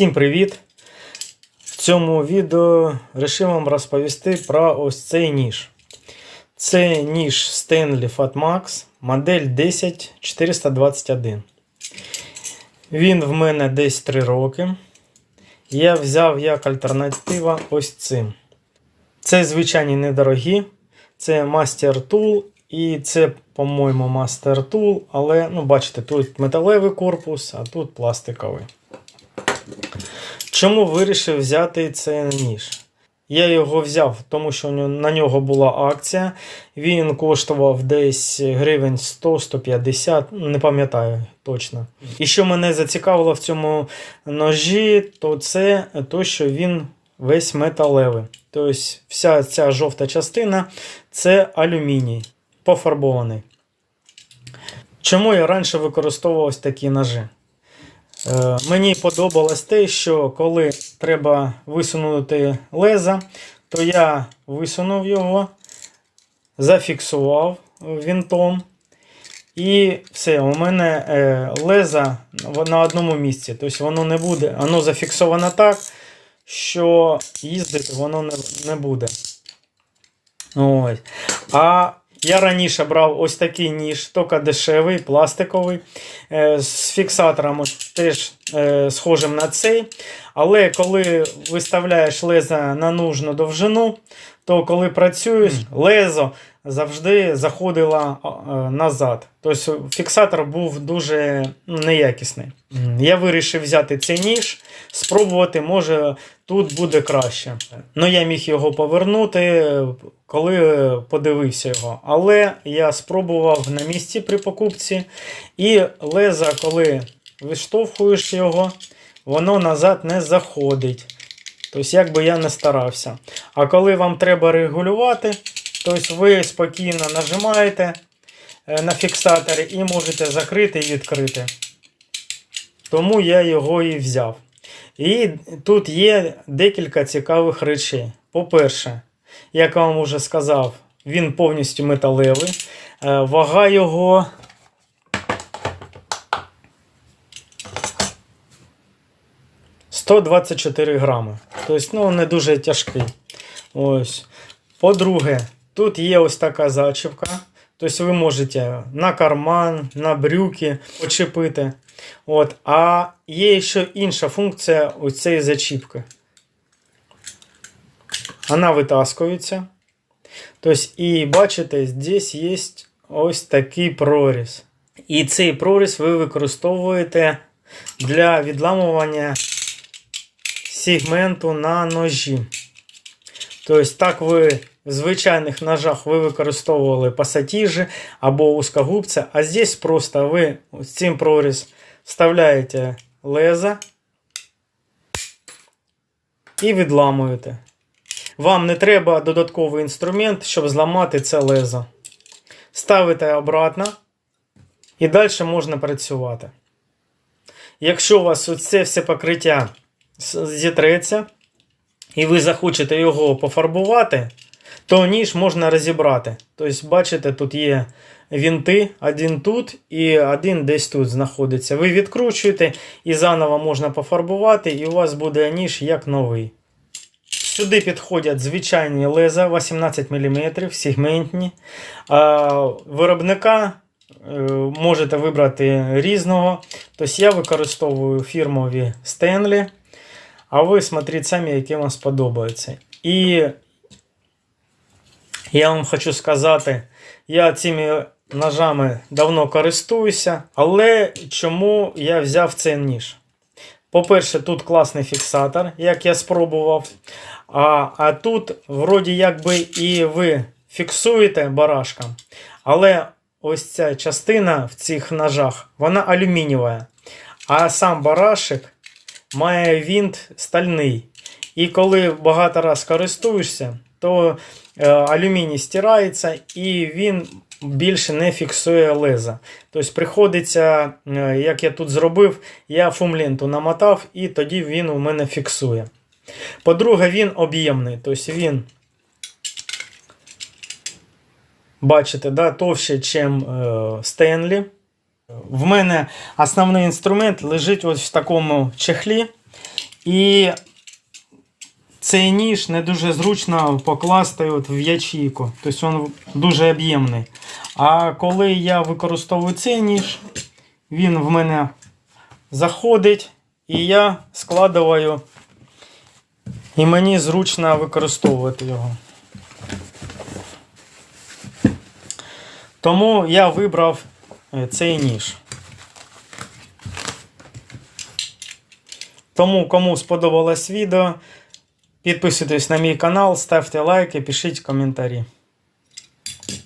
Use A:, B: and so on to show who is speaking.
A: Всім привіт! В цьому відео вирішив вам розповісти про ось цей ніж. Це ніж Stanley Fatmax, модель 10421. Він в мене десь 3 роки. Я взяв як альтернатива ось цим. Це звичайні недорогі. Це Master Tool і це, по-моєму, Master Tool, але ну, бачите, тут металевий корпус, а тут пластиковий. Чому вирішив взяти цей ніж? Я його взяв, тому що на нього була акція. Він коштував десь гривень 100-150, не пам'ятаю точно. І що мене зацікавило в цьому ножі, то це то, що він весь металевий. Тобто вся ця жовта частина це алюміній, пофарбований. Чому я раніше використовував такі ножі? Е, Мені подобалось те, що коли треба висунути леза, то я висунув його, зафіксував вінтом. І все, у мене е, леза на одному місці. Тобто воно не буде, воно зафіксовано так, що їздити воно не, не буде. Ось. А я раніше брав ось такий ніж, тільки дешевий, пластиковий, е, з фіксатором теж е, схожим на цей. Але коли виставляєш леза на нужну довжину, то коли працюєш, лезо завжди заходило е, назад. Тобто фіксатор був дуже ну, неякісний. Я вирішив взяти цей ніж, спробувати, може тут буде краще. Ну, я міг його повернути, коли подивився його. Але я спробував на місці при покупці. І леза, коли виштовхуєш його, воно назад не заходить. Тобто, як би я не старався. А коли вам треба регулювати, тобто ви спокійно нажимаєте е, на фіксаторі і можете закрити і відкрити. Тому я його і взяв. І тут є декілька цікавих речей. По-перше, як я вам вже сказав, він повністю металевий. Е, Вага його. «124 грами. Тобто, ну, не дуже тяжкий. Ось. По-друге, тут є ось така зачіпка. Тобто ви можете на карман, на брюки почепити. От. А є ще інша функція ось цієї зачіпки. Вона витаскується. Тобто, і бачите, здесь є ось такий проріз. І цей проріз ви використовуєте для відламування сегменту на ножі. Тобто, так ви в звичайних ножах ви використовували пасатіжі або узкогубця, а здесь просто ви з цим проріз вставляєте лезо і відламуєте. Вам не треба додатковий інструмент, щоб зламати це лезо. Ставите обратно і далі можна працювати. Якщо у вас це все покриття зітреться, і ви захочете його пофарбувати, то ніж можна розібрати. Тобто, бачите, тут є вінти, один тут і один десь тут знаходиться. Ви відкручуєте і заново можна пофарбувати, і у вас буде ніж як новий. Сюди підходять звичайні леза 18 мм, сегментні. Виробника е, можете вибрати різного. Тобто я використовую фірмові Stanley. А ви смотрите самі, які вам сподобаються. І я вам хочу сказати, я цими ножами давно користуюся, але чому я взяв цей ніж? По-перше, тут класний фіксатор, як я спробував. А а тут, вроді, якби і ви фіксуєте барашком, але ось ця частина в цих ножах, вона алюмінієва. А сам барашек має вінт стальний. І коли багато раз користуєшся, то е, алюміній стирається і він більше не фіксує леза. Тобто приходиться, е, як я тут зробив, я фумленту намотав і тоді він у мене фіксує. По-друге, він об'ємний. Тобто він, бачите, да, товще, ніж Стенлі. В мене основний інструмент лежить ось в такому чехлі. І цей ніж не дуже зручно покласти от в ячейку. Тобто він дуже об'ємний. А коли я використовую цей ніж, він в мене заходить, і я складаю, і мені зручно використовувати його. Тому я вибрав цей ніж. Тому, кому сподобалось відео, підписуйтесь на мій канал, ставте лайки, пишіть коментарі.